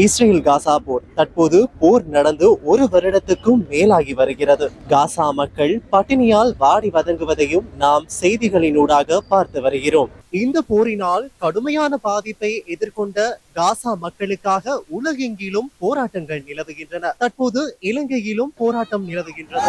Israel Gaza போர் தற்போது போர் நடந்து ஒரு வருடத்துக்கும் மேலாகி வருகிறது. காசா மக்கள் பட்டினியால் வாடி வதங்குவதையும் நாம் செய்திகளினூடாக பார்த்து வருகிறோம். இந்த போரினால் கடுமையான பாதிப்பை எதிர்கொண்ட காசா மக்களுக்காக உலகெங்கிலும் போராட்டங்கள் நிலவுகின்றன. தற்போது இலங்கையிலும் போராட்டம் நிலவுகின்றது.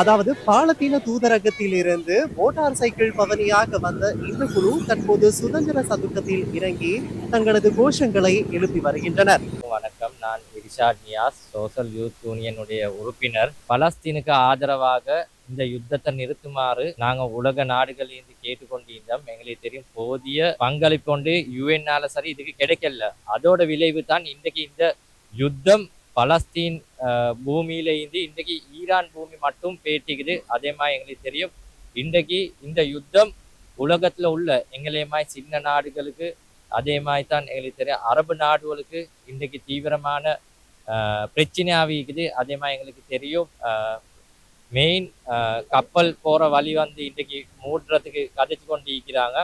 அதாவது பாலத்தீன தூதரகத்திலிருந்து மோட்டார் சைக்கிள் பவனியாக வந்த இந்த குழு தற்போது சுதந்திர சதுக்கத்தில் இறங்கி தங்களது கோஷங்களை எழுப்பி வருகின்றனர். வணக்கம். நான் இரிஷாட் நியாஸ் சோசல் யூத் யூனியனுடைய உறுப்பினர். பலஸ்தீனுக்கு ஆதரவாக இந்த யுத்தத்தை நிறுத்துமாறு நாங்க உலக நாடுகளிலிருந்து கேட்டுக்கொண்டிருந்தோம். எங்களுக்கு தெரியும் போதிய பங்களிப்பு கொண்டு யுஎன்னால சரி இதுக்கு கிடைக்கல. அதோட விளைவு தான் இன்றைக்கு இந்த யுத்தம் பலஸ்தீன் பூமியில இருந்து இன்றைக்கு ஈரான் பூமி மட்டும் பேட்டிக்குது அதே மாதிரி எங்களுக்கு தெரியும். இன்றைக்கு இந்த யுத்தம் உலகத்துல உள்ள எங்களையமாய் சின்ன நாடுகளுக்கு அதே மாதிரி தான் எங்களுக்கு தெரியும். அரபு நாடுகளுக்கு இன்றைக்கு தீவிரமான ஆஹ், பிரச்சனையாக இருக்குது அதே மாதிரி எங்களுக்கு தெரியும். மெயின் கப்பல் போகிற வழி வந்து இன்றைக்கு மூடுறதுக்கு கதைச்சு கொண்டு இருக்கிறாங்க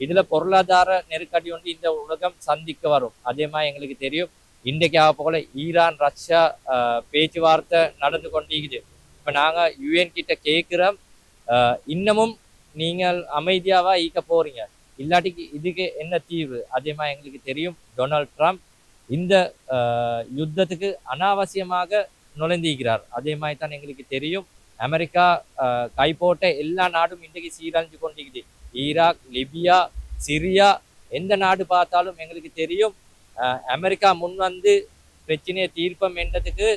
இதில் பொருளாதார நெருக்கடி ஒன்று இந்த உலகம் சந்திக்க வரும். அதே மாதிரி எங்களுக்கு தெரியும். இன்றைக்கு ஆக போல ஈரான் ரஷ்யா பேச்சுவார்த்தை நடந்து கொண்டிருக்குது இப்போ நாங்கள் யுஎன் கிட்ட கேட்குறோம் இன்னமும் நீங்கள் அமைதியாவா ஈக்க போறீங்க இல்லாட்டிக்கு இதுக்கு என்ன தீர்வு அதே மாதிரி எங்களுக்கு தெரியும் டொனால்ட் ட்ரம்ப் இந்த ஆஹ், யுத்தத்துக்கு அனாவசியமாக நுழைந்திருக்கிறார் அதே மாதிரி தான் எங்களுக்கு தெரியும் அமெரிக்கா ஆஹ், கை போட்ட எல்லா நாடும் இன்றைக்கு சீரழிஞ்சு கொண்டிருக்குது ஈராக் லிபியா சிரியா எந்த நாடு பார்த்தாலும் எங்களுக்கு தெரியும் அமெரிக்கா முன் வந்து பிரச்சனையை தீர்ப்பம் என்றதுக்கு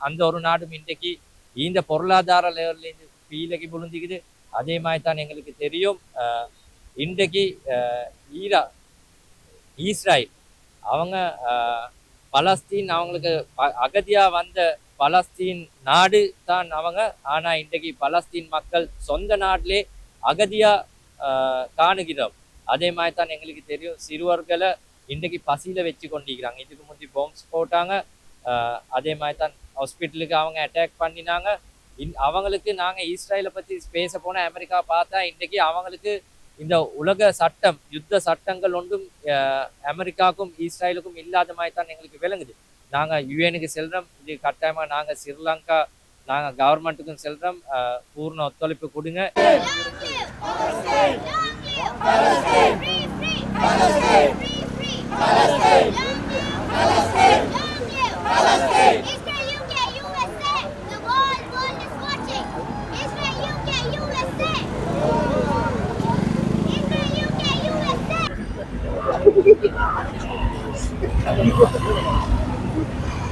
அந்த ஒரு நாடும் இன்றைக்கு இந்த பொருளாதார லெவல்லேருந்து கீழே விழுந்துக்குது அதே மாதிரி தான் எங்களுக்கு தெரியும். ஆஹ், இன்றைக்கு ஆஹ், ஈரா ஈஸ்ராயல் அவங்க ஆஹ், பலஸ்தீன் அவங்களுக்கு அகதியாக அகதியா வந்த பலஸ்தீன் நாடு தான் அவங்க. ஆனா இன்றைக்கு பலஸ்தீன் மக்கள் சொந்த நாட்டிலே அகதியா ஆஹ், காணுகிறோம். அதே மாதிரி தான் எங்களுக்கு தெரியும். சிறுவர்களை இன்றைக்கு பசியில் வச்சு கொண்டிருக்கிறாங்க இதுக்கு முந்தி பாம்ஸ் போட்டாங்க அதே மாதிரி தான் ஹாஸ்பிட்டலுக்கு அவங்க அட்டாக் பண்ணினாங்க இன் அவங்களுக்கு நாங்கள் இஸ்ரேலை பற்றி பேச போன அமெரிக்கா பார்த்தா இன்றைக்கு அவங்களுக்கு இந்த உலக சட்டம் யுத்த சட்டங்கள் ஒன்றும் அமெரிக்காவுக்கும் இஸ்ரேலுக்கும் இல்லாத மாதிரி தான் எங்களுக்கு விளங்குது நாங்கள் யுஎனுக்கு செல்கிறோம் இது கட்டாயமாக நாங்கள் ஸ்ரீலங்கா நாங்கள் கவர்மெண்ட்டுக்கும் செல்கிறோம் பூர்ண ஒத்துழைப்பு கொடுங்க Palestine, Palestine, I don't.